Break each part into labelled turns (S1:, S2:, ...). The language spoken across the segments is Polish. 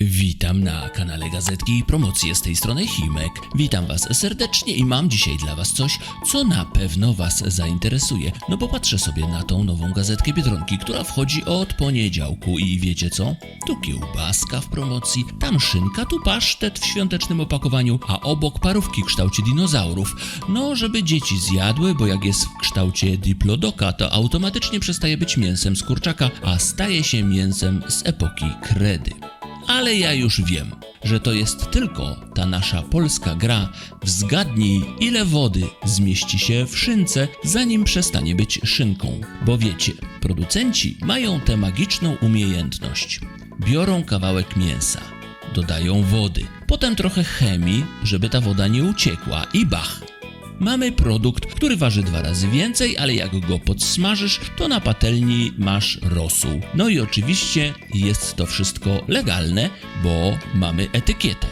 S1: Witam na kanale Gazetki i Promocje z tej strony Himek. Witam Was serdecznie i mam dzisiaj dla Was coś, co na pewno Was zainteresuje. No bo patrzę sobie na tą nową gazetkę Biedronki, która wchodzi od poniedziałku i wiecie co? Tu kiełbaska w promocji, tam szynka, tu pasztet w świątecznym opakowaniu, a obok parówki w kształcie dinozaurów. No, żeby dzieci zjadły, bo jak jest w kształcie diplodoka, to automatycznie przestaje być mięsem z kurczaka, a staje się mięsem z epoki kredy. Ale ja już wiem, że to jest tylko ta nasza polska gra w zgadnij ile wody zmieści się w szynce, zanim przestanie być szynką. Bo wiecie, producenci mają tę magiczną umiejętność. Biorą kawałek mięsa, dodają wody, potem trochę chemii, żeby ta woda nie uciekła i bach! Mamy produkt, który waży dwa razy więcej, ale jak go podsmażysz, to na patelni masz rosół. No i oczywiście jest to wszystko legalne, bo mamy etykietę.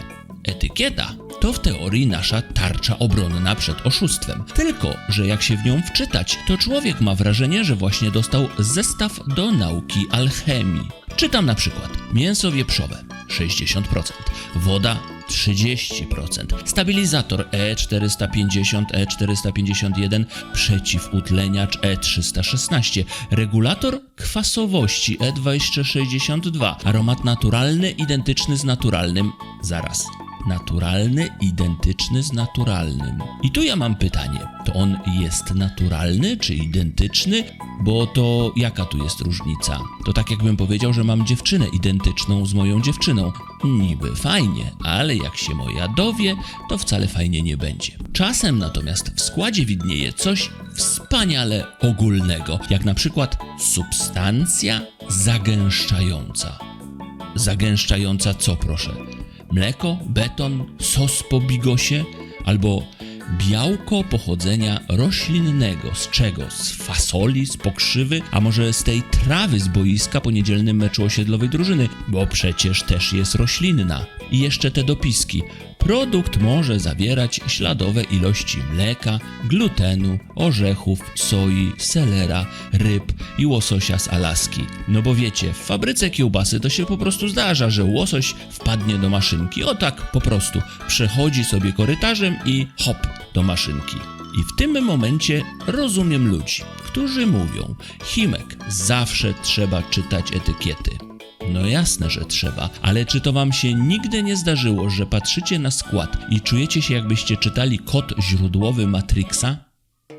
S1: Etykieta to w teorii nasza tarcza obronna przed oszustwem. Tylko, że jak się w nią wczytać, to człowiek ma wrażenie, że właśnie dostał zestaw do nauki alchemii. Czytam na przykład mięso wieprzowe 60%, woda 30%, stabilizator E E450, E451, przeciwutleniacz E E316, regulator kwasowości E E2062, aromat naturalny identyczny z naturalnym. Zaraz. Naturalny, identyczny z naturalnym. I tu ja mam pytanie: to on jest naturalny czy identyczny? Bo to jaka tu jest różnica? To tak jakbym powiedział, że mam dziewczynę identyczną z moją dziewczyną. Niby fajnie, ale jak się moja dowie, to wcale fajnie nie będzie. Czasem natomiast w składzie widnieje coś wspaniale ogólnego, jak na przykład substancja zagęszczająca. Zagęszczająca co proszę? Mleko, beton, sos po bigosie albo białko pochodzenia roślinnego. Z czego? Z fasoli, z pokrzywy, a może z tej trawy z boiska po niedzielnym meczu osiedlowej drużyny, bo przecież też jest roślinna. I jeszcze te dopiski. Produkt może zawierać śladowe ilości mleka, glutenu, orzechów, soi, selera, ryb i łososia z Alaski. No bo wiecie, w fabryce kiełbasy to się po prostu zdarza, że łosoś wpadnie do maszynki. O tak, po prostu. Przechodzi sobie korytarzem i hop do maszynki. I w tym momencie rozumiem ludzi, którzy mówią: Himek, zawsze trzeba czytać etykiety. No jasne, że trzeba, ale czy to wam się nigdy nie zdarzyło, że patrzycie na skład i czujecie się jakbyście czytali kod źródłowy Matrixa?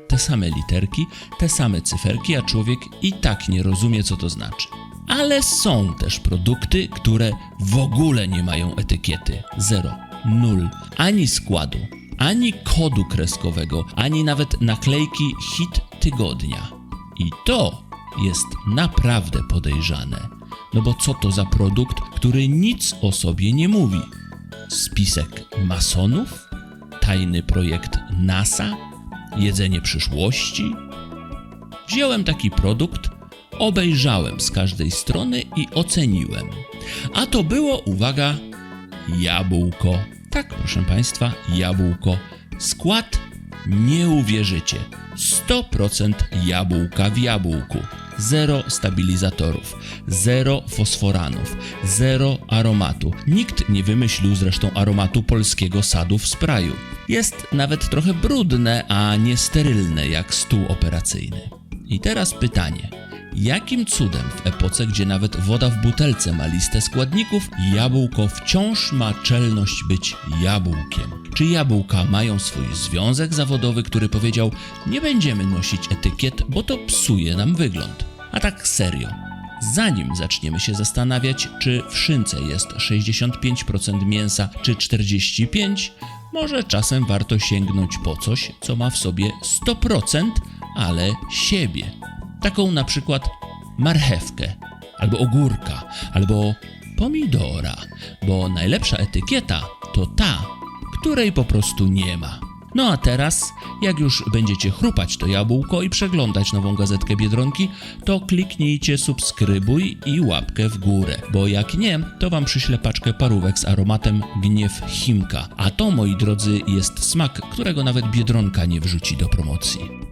S1: Te same literki, te same cyferki, a człowiek i tak nie rozumie, co to znaczy. Ale są też produkty, które w ogóle nie mają etykiety. Zero, nul, ani składu, ani kodu kreskowego, ani nawet naklejki hit tygodnia. I to jest naprawdę podejrzane. No bo co to za produkt, który nic o sobie nie mówi? Spisek masonów? Tajny projekt NASA? Jedzenie przyszłości? Wziąłem taki produkt, obejrzałem z każdej strony i oceniłem. A to było, uwaga, jabłko. Tak, proszę Państwa, jabłko. Skład nie uwierzycie. 100% jabłka w jabłku. Zero stabilizatorów, zero fosforanów, zero aromatu. Nikt nie wymyślił zresztą aromatu polskiego sadu w spraju. Jest nawet trochę brudne, a nie sterylne jak stół operacyjny. I teraz pytanie. Jakim cudem w epoce, gdzie nawet woda w butelce ma listę składników, jabłko wciąż ma czelność być jabłkiem? Czy jabłka mają swój związek zawodowy, który powiedział: Nie będziemy nosić etykiet, bo to psuje nam wygląd? A tak serio. Zanim zaczniemy się zastanawiać, czy w szynce jest 65% mięsa czy 45%, może czasem warto sięgnąć po coś, co ma w sobie 100%, ale siebie. Taką na przykład marchewkę, albo ogórka, albo pomidora, bo najlepsza etykieta to ta, której po prostu nie ma. No a teraz, jak już będziecie chrupać to jabłko i przeglądać nową gazetkę Biedronki, to kliknijcie subskrybuj i łapkę w górę, bo jak nie, to wam przyślę paczkę parówek z aromatem gniew Chimka, a to, moi drodzy, jest smak, którego nawet Biedronka nie wrzuci do promocji.